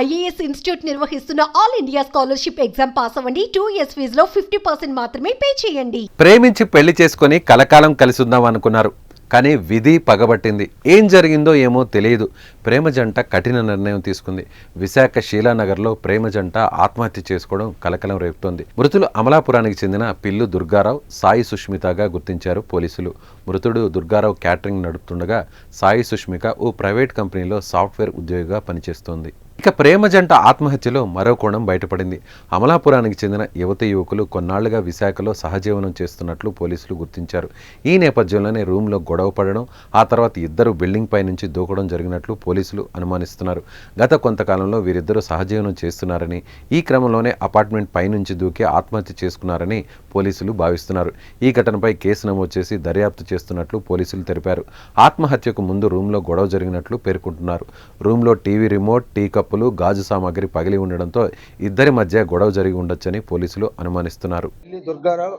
IAS institute నిర్వహిస్తున్న all India scholarship exam pass అవ్వండి. Two years ఫీజులో ఫిఫ్టీ పర్సెంట్ మాత్రమే పే చేయండి. ప్రేమించి పెళ్ళి చేసుకుని కలకాలం కలిసి ఉందాం అనుకున్నారు. కానీ విధి పగబట్టింది. ఏం జరిగిందో ఏమో తెలియదు. ప్రేమ జంట కఠిన నిర్ణయం తీసుకుంది. విశాఖ శీలానగర్లో ప్రేమ జంట ఆత్మహత్య చేసుకోవడం కలకలం రేపుతోంది. మృతులు అమలాపురానికి చెందిన పిల్లు దుర్గారావు సాయి సుష్మితగా గుర్తించారు పోలీసులు. మృతుడు దుర్గారావు క్యాటరింగ్ నడుపుతుండగా సాయి సుష్మిక ఓ ప్రైవేట్ కంపెనీలో సాఫ్ట్వేర్ ఉద్యోగిగా పనిచేస్తోంది. ఇక ప్రేమ జంట ఆత్మహత్యలో మరో కోణం బయటపడింది. అమలాపురానికి చెందిన యువతి యువకులు కొన్నాళ్ళుగా విశాఖలో సహజీవనం చేస్తున్నట్లు పోలీసులు గుర్తించారు. ఈ నేపథ్యంలోనే రూమ్లో గొడవ పడడం ఆ తర్వాత ఇద్దరు బిల్డింగ్ పై నుంచి దూకడం జరిగినట్లు పోలీసులు అనుమానిస్తున్నారు. గత కొంతకాలంలో వీరిద్దరూ సహజీవనం చేస్తున్నారని ఈ క్రమంలోనే అపార్ట్మెంట్ పై నుంచి దూకి ఆత్మహత్య చేసుకున్నారని పోలీసులు భావిస్తున్నారు. ఈ ఘటనపై కేసు నమోదు చేసి దర్యాప్తు చేస్తున్నట్లు పోలీసులు తెలిపారు. ఆత్మహత్యకు ముందు రూమ్లో గొడవ జరిగినట్లు పేర్కొంటున్నారు. రూమ్లో టీవీ రిమోట్ టీ కప్ కప్పులు గాజు సామాగ్రి పగిలి ఉండడంతో ఇద్దరి మధ్య గొడవ జరిగి ఉండొచ్చని పోలీసులు అనుమానిస్తున్నారు. Durgarao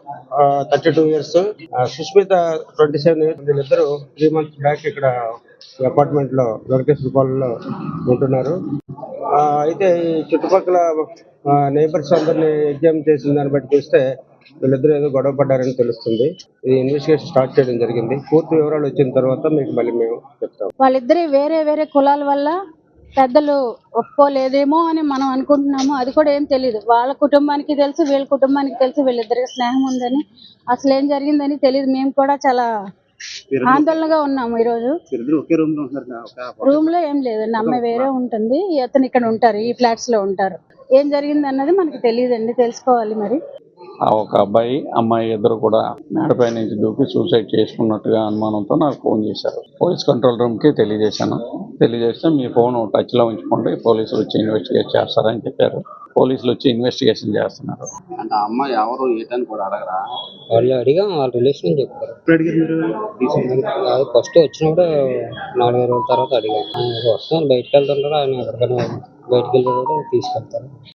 thirty two years Sushmita twenty seven years వీళ్ళిద్దరు త్రీ మంత్స్ బ్యాక్ ఇక్కడ అపార్ట్మెంట్లో వెంకటేశ్వర పాలెంలో ఉంటున్నారు. ఆ, అయితే చుట్టుపక్కల నైబర్స్ అందరిని ఎగ్జామ్ చేసిన దాన్ని బట్టి చూస్తే వీళ్ళిద్దరూ ఏదో గొడవ పడ్డారని తెలుస్తుంది. ఇది ఇన్వెస్టిగేషన్ స్టార్ట్ చేయడం జరిగింది. పూర్తి వివరాలు వచ్చిన తర్వాత మీకు మళ్ళీ మేము చెప్తాం. వాళ్ళిద్దరి వేరే వేరే కులాల వల్ల పెద్దలు ఒప్పుకోలేదేమో అని మనం అనుకుంటున్నాము అది కూడా ఏం తెలియదు వాళ్ళ కుటుంబానికి తెలుసు వీళ్ళ కుటుంబానికి తెలుసు వీళ్ళిద్దరికి స్నేహం ఉందని. అసలు ఏం జరిగిందని తెలియదు మేము కూడా చాలా ఆందోళనగా ఉన్నాము ఈరోజు. రూమ్లో ఏం లేదండి అమ్మాయి వేరే ఉంటుంది. అతను ఇక్కడ ఉంటారు ఈ ఫ్లాట్స్లో ఉంటారు. ఏం జరిగింది అన్నది మనకి తెలియదండి. తెలుసుకోవాలి మరి. ఆ ఒక అబ్బాయి అమ్మాయి ఇద్దరు కూడా మేడపై నుంచి దూకి సూసైడ్ చేసుకున్నట్టుగా అనుమానంతో నాకు ఫోన్ చేశారు. పోలీస్ కంట్రోల్ రూమ్కి తెలియజేశాను. తెలియజేస్తే మీ ఫోన్ టచ్లో ఉంచుకోండి పోలీసులు వచ్చి ఇన్వెస్టిగేట్ చేస్తారని చెప్పారు. పోలీసులు వచ్చి ఇన్వెస్టిగేషన్ చేస్తున్నారు. అంటే ఆ అమ్మాయి ఎవరు ఏంటని కూడా అడగరా? వాళ్ళు అడిగా వాళ్ళ రిలేషన్ చెప్పారు. ఫస్ట్ వచ్చినప్పుడు నాలుగైదు రోజుల తర్వాత అడిగాను ఆయన వస్తాను బయటకు వెళ్తుంటారు ఆయన ఎక్కడికైనా బయటకు వెళ్ళేటప్పుడు తీసుకెళ్తారు.